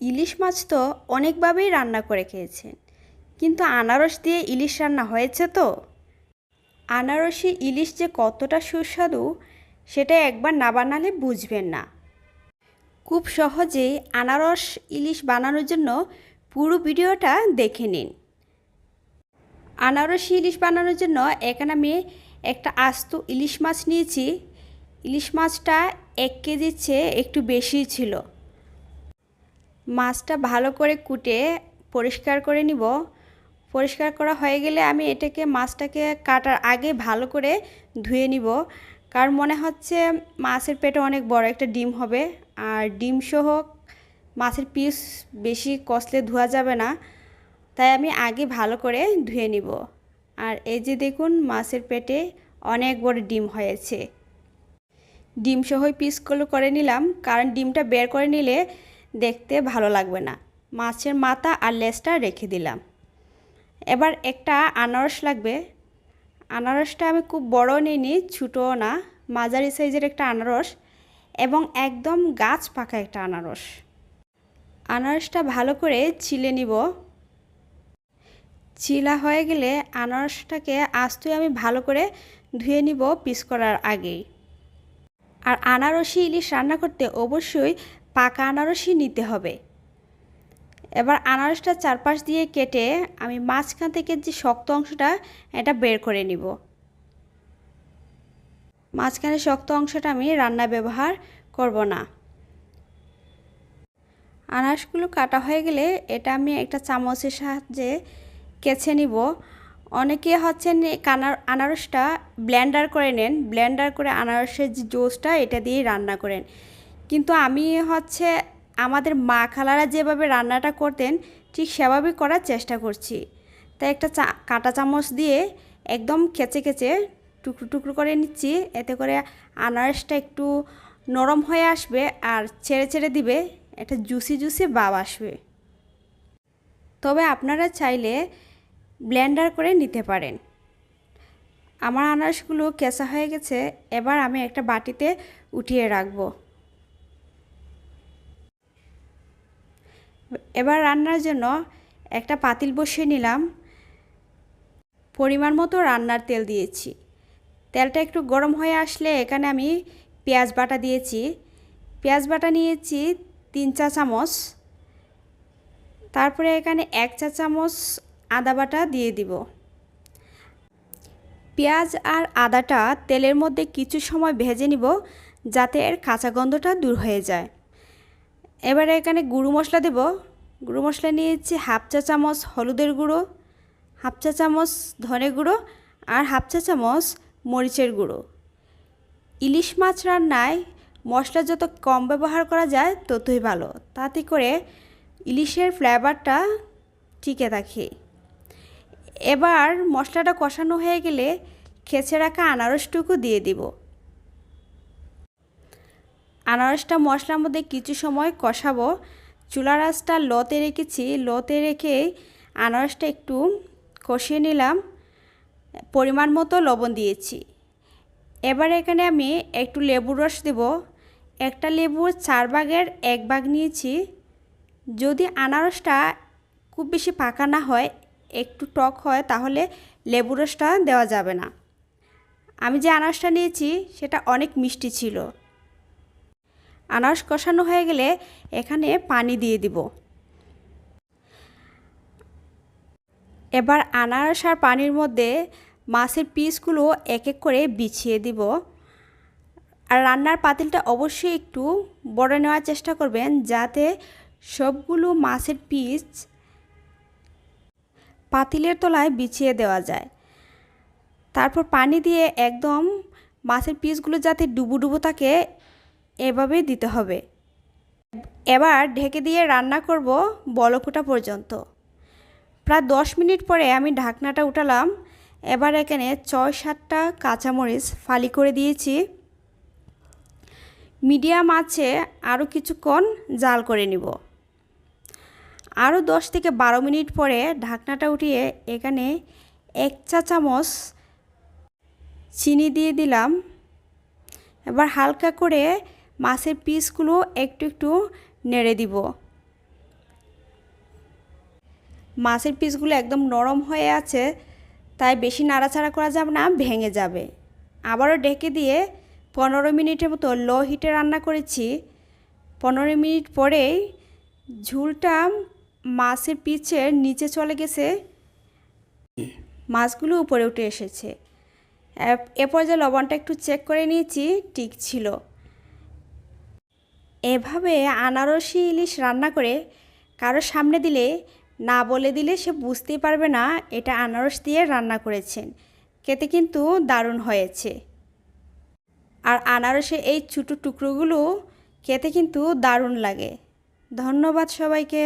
ইলিশ মাছ তো অনেকভাবেই রান্না করে খেয়েছেন। কিন্তু আনারস দিয়ে ইলিশ রান্না হয়েছে তো? আনারসি ইলিশ যে কতটা সুস্বাদু, সেটা একবার না বানালে বুঝবেন না। খুব সহজেই আনারস ইলিশ বানানোর জন্য পুরো ভিডিওটা দেখে নিন। আনারসি ইলিশ বানানোর জন্য এখানে আমি একটা আস্ত ইলিশ মাছ নিয়েছি। ইলিশ মাছটা এক কেজির চেয়ে একটু বেশি ছিল। মাছটা ভালো করে কুটে পরিষ্কার করে নিব। পরিষ্কার করা হয়ে গেলে আমি এটাকে মাছটাকে কাটার আগে ভালো করে ধুয়ে নিব। কারণ মনে হচ্ছে মাছের পেটে অনেক বড় একটা ডিম হবে। আর ডিম সহ মাছের পিস বেশি কষলে ধোয়া যাবে না। তাই আমি আগে ভালো করে ধুয়ে নিব। আর এই যে দেখুন মাছের পেটে অনেক বড় ডিম হয়েছে। ডিম সহই পিসগুলো করে নিলাম। কারণ ডিমটা বের করে নিলে দেখতে ভালো লাগবে না। মাছের মাথা আর লেজটা রেখে দিলাম। এবার একটা আনারস লাগবে। আনারসটা আমি খুব বড় নিইনি, ছোটোও না, মাঝারি সাইজের একটা আনারস এবং একদম গাছ পাকা একটা আনারস। আনারসটা ভালো করে ছিলে নিব। চিলা হয়ে গেলে আনারসটাকে আস্তই আমি ভালো করে ধুয়ে নিব পিস করার আগেই। আর আনারসি ইলিশ রান্না করতে অবশ্যই পাকা আনারসই নিতে হবে। এবার আনারসটা চারপাশ দিয়ে কেটে আমি মাঝখান থেকে যে শক্ত অংশটা, এটা বের করে নিব। মাঝখানে শক্ত অংশটা আমি রান্না ব্যবহার করব না। আনারসগুলো কাটা হয়ে গেলে এটা আমি একটা চামচের সাহায্যে কেছে নিব। অনেকে হচ্ছেন কানার, আনারসটা ব্লেন্ডার করে নেন। ব্লেন্ডার করে আনারসের যে জোসটা, এটা দিয়েই রান্না করেন। কিন্তু আমি হচ্ছে আমাদের মা খালারা যেভাবে রান্নাটা করতেন, ঠিক সেভাবেই করার চেষ্টা করছি। তাই একটা চা, কাটা চামচ দিয়ে একদম খেচে খেচে টুকরো টুকরো করে নিচ্ছি, এতে করে আনারসটা একটু নরম হয়ে আসবে আর ছেড়ে ছেড়ে দিবে, একটা জুসি জুসি ভাব আসবে। তবে আপনারা চাইলে ব্লেন্ডার করে নিতে পারেন। আমার আনারসগুলো কেঁচা হয়ে গেছে, এবার আমি একটা বাটিতে উঠিয়ে রাখব। এবার রান্নার জন্য একটা পাতিল বসিয়ে নিলাম। পরিমাণ মতো রান্নার তেল দিয়েছি। তেলটা একটু গরম হয়ে আসলে এখানে আমি পেঁয়াজ বাটা দিয়েছি। পেঁয়াজ বাটা নিয়েছি তিন চা চামচ। তারপরে এখানে এক চা চামচ আদা বাটা দিয়ে দিব। পেঁয়াজ আর আদাটা তেলের মধ্যে কিছু সময় ভেজে নিব যাতে এর কাঁচা গন্ধটা দূর হয়ে যায়। এবারে এখানে গুঁড়ো মশলা দেব। গুঁড়ো মশলা নিয়েছি হাফ চা চামচ হলুদের গুঁড়ো, হাফ চা চামচ ধনে গুঁড়ো আর হাফ চা চামচ মরিচের গুঁড়ো। ইলিশ মাছ রান্নায় মশলা যত কম ব্যবহার করা যায় ততই ভালো। তাতে করে ইলিশের ফ্লেভারটা টিকে থাকে। এবার মশলাটা কষানো হয়ে গেলে খেচে রাখা আনারসটুকু দিয়ে দিব। আনারসটা মশলার মধ্যে কিছু সময় কষাবো। চুলা রাসটা লতে রেখেছি। লতে রেখে আনারসটা একটু কষিয়ে নিলাম। পরিমাণ মতো লবণ দিয়েছি। এবার এখানে আমি একটু লেবুর রস দেব। একটা লেবুর চার ভাগের এক ভাগ নিয়েছি। যদি আনারসটা খুব বেশি পাকা না হয়, একটু টক হয়, তাহলে লেবু রসটা দেওয়া যাবে না। আমি যে আনারসটা নিয়েছি, সেটা অনেক মিষ্টি ছিল। আনারস কষানো হয়ে গেলে এখানে পানি দিয়ে দিব। এবার আনারস আর পানির মধ্যে মাছের পিসগুলো এক এক করে বিছিয়ে দিব। আর রান্নার পাতিলটা অবশ্যই একটু বড় নেওয়ার চেষ্টা করবেন যাতে সবগুলো মাছের পিস পাতিলের তলায় বিছিয়ে দেওয়া যায়। তারপর পানি দিয়ে একদম মাছের পিসগুলো যাতে ডুবো ডুবো থাকে এভাবেই দিতে হবে। এবার ঢেকে দিয়ে রান্না করব বলকুটা পর্যন্ত। প্রায় দশ মিনিট পরে আমি ঢাকনাটা উঠালাম। এবার এখানে ছয় সাতটা কাঁচামরিচ ফালি করে দিয়েছি। মিডিয়াম আছে আরও কিছুক্ষণ জাল করে নিব। আরও দশ থেকে বারো মিনিট পরে ঢাকনাটা উঠিয়ে এখানে এক চা চামচ চিনি দিয়ে দিলাম। এবার হালকা করে মাছের পিসগুলো একটু একটু নেড়ে দিব। মাছের পিসগুলো একদম নরম হয়ে আছে, তাই বেশি নাড়াচাড়া করা যাবে না, ভেঙে যাবে। আবারও ডেকে দিয়ে পনেরো মিনিটের মতো লো হিটে রান্না করেছি। পনেরো মিনিট পরেই ঝুলটা মাছের পিচের নিচে চলে গেছে। মাছগুলো উপরে উঠে এসেছে। এ পর্যায়ে লবণটা একটু চেক করে নিয়েছি, ঠিক ছিল। এভাবে আনারসি ইলিশ রান্না করে কারোর সামনে দিলে, না বলে দিলে সে বুঝতেই পারবে না এটা আনারস দিয়ে রান্না করেছেন। খেতে কিন্তু দারুণ হয়েছে। আর আনারসে এই ছোটো টুকরোগুলো খেতে কিন্তু দারুণ লাগে। ধন্যবাদ সবাইকে।